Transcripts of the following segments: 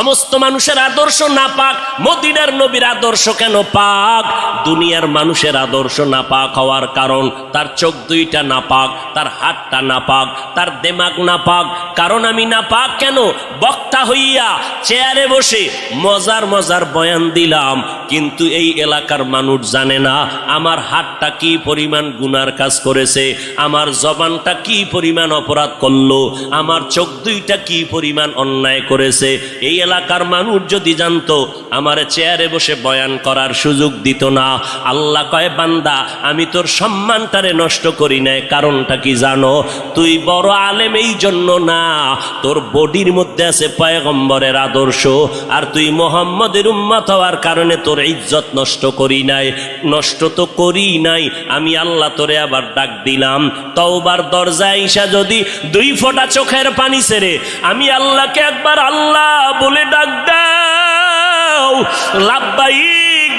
সমস্ত মানুষের আদর্শ না পাক, মদিনার নবীর আদর্শ কেন পাক? দুনিয়ার মানুষের আদর্শ না পাক হওয়ার কারণ, তার চোখ দুইটা না পাক, তার হাতটা না পাক, তার দেমাগ না পাক। কারণ আমি না পাক কেন? বক্তা হইয়া চেয়ারে বসে মজার মজার বয়ান দিলাম, কিন্তু এই এলাকার মানুষ জানে না আমার হাতটা কি পরিমাণ গুনার কাজ করেছে, আমার জবানটা কি পরিমাণ অপরাধ করল, আমার চোখ দুইটা কি পরিমাণ অন্যায় করেছে, এই এলাকার মানুষ যদি জানতো, আমার চেয়ারে বসে বয়ান করার সুযোগ দিত না। আল্লাহ কয়, বান্দা, আমি তোর সম্মানটারে নষ্ট করি নাই, কারণটা কি জানো? তুই বড় আলেম এই জন্য না। তোর বডির মধ্যে আছে পয়গম্বরের আদর্শ, আর তুই মোহাম্মদের উম্মত হওয়ার কারণে তোর ইজ্জত নষ্ট করি নাই। নষ্ট তো করি নাই, আমি আল্লাহ তোরে আবার ডাক দিলাম। তওবার দরজায় ঈশা যদি দুই ফোঁটা চোখের পানি ছেড়ে আমি আল্লাহকে একবার আল্লাহ বলে ডাক দাও লাভবাহিক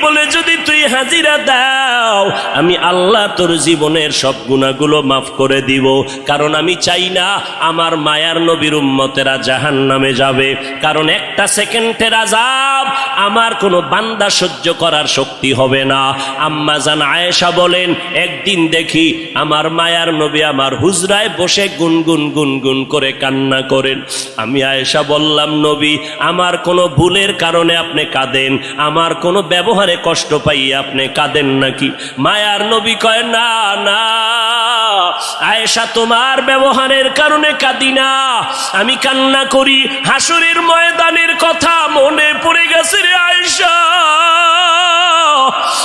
বলে যদি তুই হাজিরা দাও, আমি আল্লাহ তোর জীবনের সব গুণাগুলো মাফ করে দিব। কারণ আমি চাই না আমার মায়ার নবীর উম্মতেরা জাহান নামে যাবে। কারণ একটা সেকেন্ডের আজাব আমার কোনো বান্দা সহ্য করার শক্তি হবে না। আম্মা জান আয়েশা বলেন, একদিন দেখি আমার মায়ার নবী আমার হুজরায় বসে গুনগুন গুনগুন করে কান্না করেন। আমি আয়েশা বললাম, নবী, আমার কোনো ভুলের কারণে আপনি কাঁদেন। আমার কোনো ব্যবহারে কষ্ট পাই আপনি কাঁদেন নাকি? মায়ার নবী কয়, না না, আয়েশা, তোমার ব্যবহারের কারণে কাঁদি না। আমি কান্না করি, হাসুরের ময়দানের কথা মনে পড়ে গেছে রে আয়েশা।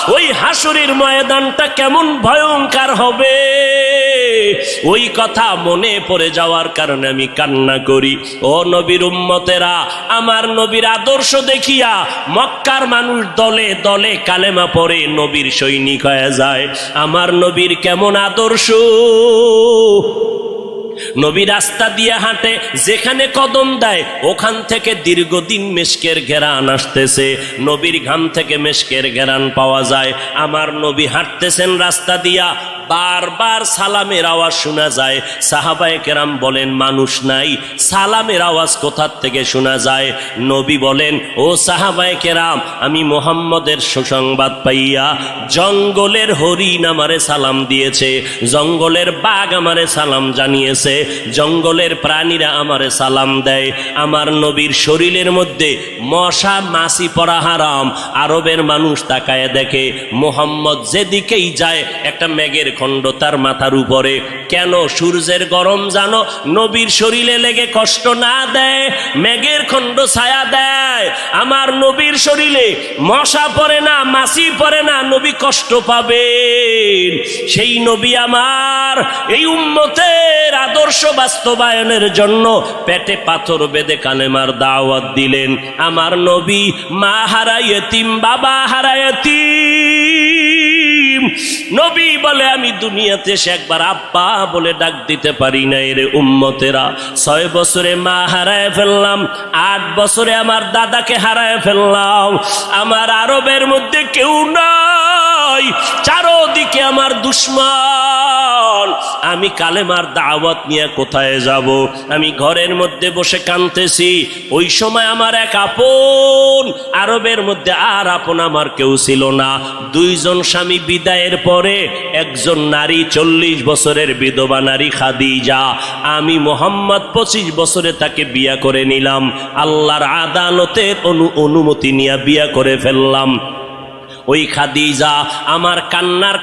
ওই হাসুরের ময়দানটা কেমন ভয়ঙ্কর হবে। ওই কথা মনে পড়ে যাওয়ার কারণে আমি কান্না করি। ও নবীর উম্মতেরা, আমার নবীর আদর্শ দেখিয়া মক্কার মানুষ দলে দলে কালেমা পড়ে নবীর সৈনিক হয়ে যায়। আমার নবীর কেমন আদর্শ? নবী রাস্তা দিয়ে হাঁটে, যেখানে কদম দেয়, ওখান থেকে দীর্ঘদিন মেশকের ঘেরান আসতেছে। নবীর ঘাম থেকে মেশকের ঘেরান পাওয়া যায়। আমার নবী হাঁটতেছেন রাস্তা দিয়া বারবার সালামের আওয়াজ শোনা যায়। সাহাবায়ে কেরাম বলেন, মানুষ নাই, সালামের আওয়াজ কোথার থেকে শোনা যায়? নবী বলেন, ও সাহাবায়ে কেরাম, আমি মোহাম্মদের সুসংবাদ পাইয়া জঙ্গলের হরিণ আমারে সালাম দিয়েছে, জঙ্গলের বাঘ আমারে সালাম জানিয়েছে, জঙ্গলের প্রাণীরা আমারে সালাম দেয়। আমার নবীর শরীরের মধ্যে মশা, মাছি পড়া হারাম। আরবের মানুষ তাকায় দেখে, মোহাম্মদ যেদিকেই যায়, একটা মেঘের খণ্ড তার মাথার উপরে, কেন সূর্যের গরম জানো? নবীর শরীরে লেগে কষ্ট না দেয়, মেঘের খণ্ড ছায়া দেয়। আমার নবীর শরীরে মশা পড়ে না, মাছি পড়ে না, নবী কষ্ট পাবেন। সেই নবী আমার এই উম্মতের আদর্শ বাস্তবায়নের জন্য পেটে পাথর বেঁধে কালেমার দাওয়াত দিলেন। আমার নবী মা হারাইতিম বাবা হারাইতিম নবী বলে, আমি দুনিয়াতে সে একবার আব্বা বলে ডাক দিতে পারি না এর উম্মতেরা। ছয় বছরে মা হারায় ফেললাম, আট বছরে আমার দাদাকে হারায় ফেললাম। আমার আরবের মধ্যে কেউ নাই, চারোদিকে আমার দুশ্মন। আমি কালেমার দাওয়াত নিয়ে কোথায় যাব? আমি ঘরের মধ্যে বসে কানতেছি ওই সময় আমার এক আপন আরবের মধ্যে আর আপন আমার কেউ ছিল না। দুইজন স্বামী বিদায়ের পরে একজন নারী চল্লিশ বছরের বিধবা নারী খাদি যা আমি মোহাম্মদ পঁচিশ বছরে তাকে বিয়া করে নিলাম। আল্লাহর আদালতের অনু অনুমতি নিয়ে বিয়া করে ফেললাম। ওই খাদিজা আমার কান্নার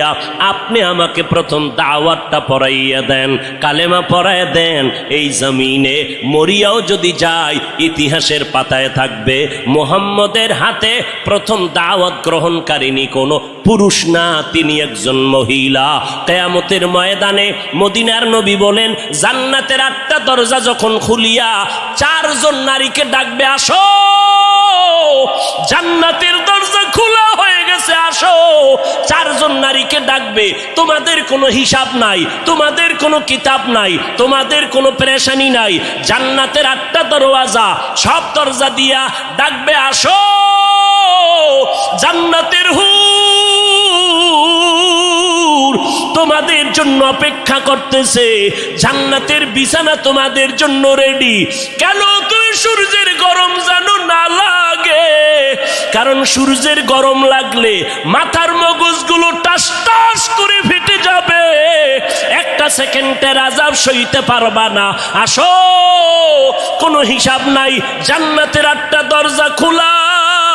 ধরিয়া আপনি আমাকে প্রথম দাওয়াতটা পড়াইয়া দেন, কালেমা পড়াইয়া দেন। এই জমিনে মরিয়াও যদি যায়, ইতিহাসের পাতায় থাকবে, মোহাম্মদের হাতে প্রথম দাওয়াত গ্রহণকারিনী কোনো পুরুষ না, তিনি একজন মহিলা। কেয়ামতের ময়দানে মদিনার নবী বলেন, জান্নাতের আটটা দরজা যখন খুলিয়া চারজন নারীকে ডাকবে, আসো! জান্নাতের নারীকে ডাকবে, তোমাদের কোনো হিসাব নাই, তোমাদের কোনো কিতাব নাই, তোমাদের কোনো পেরেশানি নাই, জান্নাতের আটটা দরওয়াজা সব দরজা দিয়া ডাকবে, আসো, জান্নাতের হুর তোমাদের জন্য অপেক্ষা করতেছে, জান্নাতের বিছানা তোমাদের জন্য রেডি কেন তুই সূর্যের গরম জানো না কারণ সূর্যের গরম লাগলে মাথার মগজগুলো টাস টাস করে ফেটে যাবে। একটা সেকেন্ডের আজাব সইতে পারবা না। আসো, কোনো হিসাব নাই। জান্নাতের আটটা দরজা খোলা।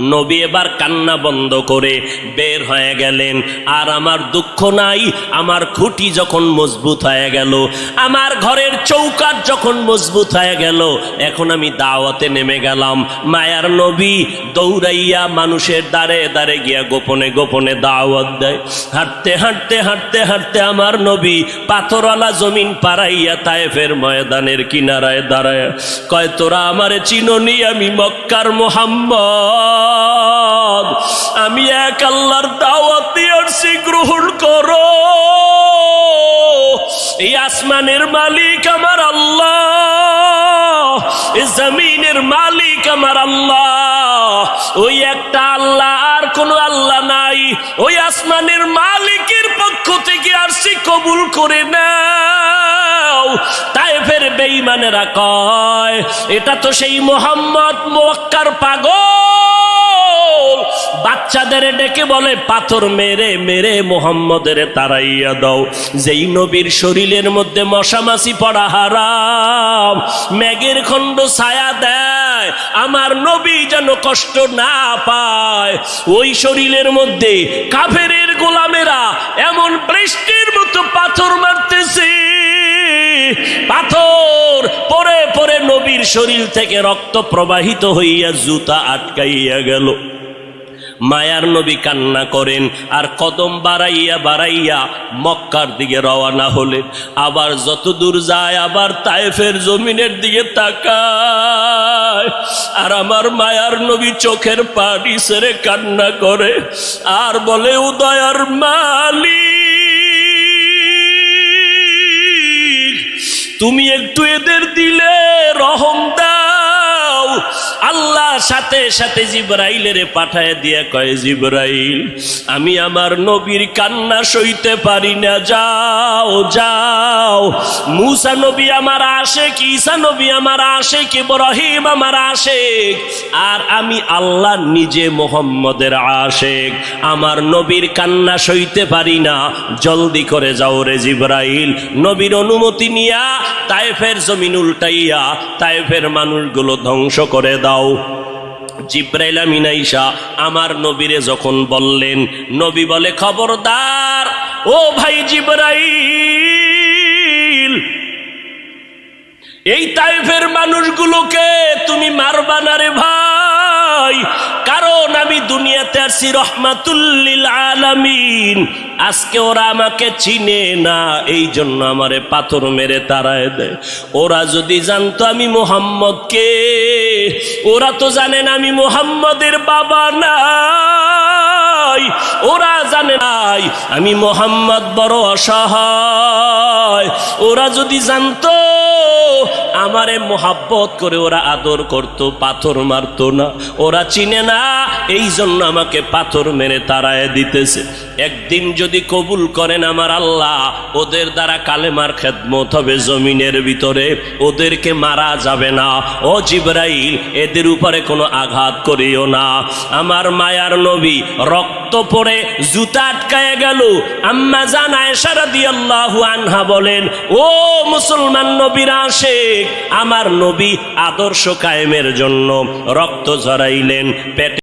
নবী এবার কান্না বন্ধ করে বের হয়ে গেলেন। আর আমার দুঃখ নাই, আমার খুঁটি যখন মজবুত হয়ে গেল, আমার ঘরের চৌকাট যখন মজবুত হয়ে গেল, এখন আমি দাওয়াতে নেমে গেলাম। মায়ার নবী দৌড়াইয়া মানুষের দ্বারে দ্বারে গিয়া গোপনে গোপনে দাওয়াত দেয়। হাঁটতে হাঁটতে হাঁটতে হাঁটতে আমার নবী পাথরওয়ালা জমিন পাড়াইয়া তায়েফের ময়দানের কিনারায় দাঁড়ায়। কয়, তোরা আমারে চিননি আমি মক্কার মোহাম্মদ? আমি এক আল্লাহর দাওয়াত দিয়ে আসছি গ্রহণ করো। এই আসমানের মালিক আমার আল্লাহ, এই জমিনের মালিক আমার আল্লাহ। ওই একটা আল্লাহ আর কোনো আল্লাহ নাই। ওই আসমানের মালিকের পক্ষ থেকে আসছি কবুল করে নাও তাই ফের বেঈমানেরা কয়, এটা তো সেই মোহাম্মদ মোয়াক্কার পাগল। বাচ্চাদের ডেকে বলে, পাথর মেরে মেরে মোহাম্মদের তারাইয়া দাও। যেই নবীর শরীরের মধ্যে মশামাছি পড়া হারাম ম্যাগের খণ্ড ছায়া দেয়, আমার নবী যেন কষ্ট না পায়। ওই শরীরের মধ্যে কাফেরের গোলামেরা এমন বৃষ্টির মতো পাথর মারতেছে পাথর পরে পরে নবীর শরীর থেকে রক্ত প্রবাহিত হইয়া জুতা আটকাইয়া গেল। মায়ার নবী কান্না করেন আর কদম বাড়াইয়া বাড়াইয়া মক্কার দিকে রওয়ানা হলেন। আবার যত দূর যায় আবার তায়েফের জমিনের দিকে তাকায়। আর আমার মায়ার নবী চোখের পানি সেরে কান্না করে। আর বলে, উদয়ার মালিক তুমি একটু এদের দিলে রহম দাও আল্লাহ সাথে সাথে জিব্রাইলের পাঠায় দিয়া কয়, জিব্রাইল, আমি আমার নবীর কান্না সইতে পারি না। যাও যাও। মুসা নবী আমার আশেক, ঈসা নবী আমার আসে কি ইব্রাহিম আমার আশেক। আর আমি আল্লাহ নিজে মোহাম্মদের আশেক। আমার নবীর কান্না সইতে পারি না। জলদি করে যাও রে জিব্রাইল। নবীর অনুমতি নিয়া তায়েফের জমিন উল্টাইয়া তায়েফের মানুষগুলো ধ্বংস করে দাও। জিব্রাইল আমিনাইশা আমার নবীরে যখন বললেন, নবী বলে, খবরদার, ও ভাই জিব্রাইল, এই তাইফের মানুষগুলোকে তুমি মারবা না রে ভাই? কারণ আমি দুনিয়াতে আসছি রহমাতুল্লিল আলামিন। আজকে ওরা আমাকে চিনে না এই জন্য আমারে পাথর মেরে তারায় দেয়। ওরা যদি জানতো আমি মোহাম্মদকে, ওরা তো জানেন আমি মোহাম্মদের বাবা নাই। ওরা জানে নাই আমি মোহাম্মদ বড় অসহায়। ওরা যদি জানতো আমারে মোহাব্বত করে ওরা আদর করত, পাথর মারতো না। ওরা চিনে না এই জন্য আমাকে পাথর মেরে তারায় দিতেছে। একদিন যদি কবুল করেন আমার আল্লাহ, ওদের দ্বারা কালেমার খেদমত হবে জমিনের ভিতরে। ওদেরকে মারা যাবে না। ও জিব্রাইল, এদের উপরে কোনো আঘাত করিও না। আমার মায়ার নবী রক্ত পড়ে জুতা আটকায় গেল। আম্মা জান আয়েশা রাদিয়াল্লাহু আনহা বলেন, ও মুসলমান নবীর আশেক আমার নবী আদর্শ কায়েমের জন্য রক্ত ঝরাইলেন পেটে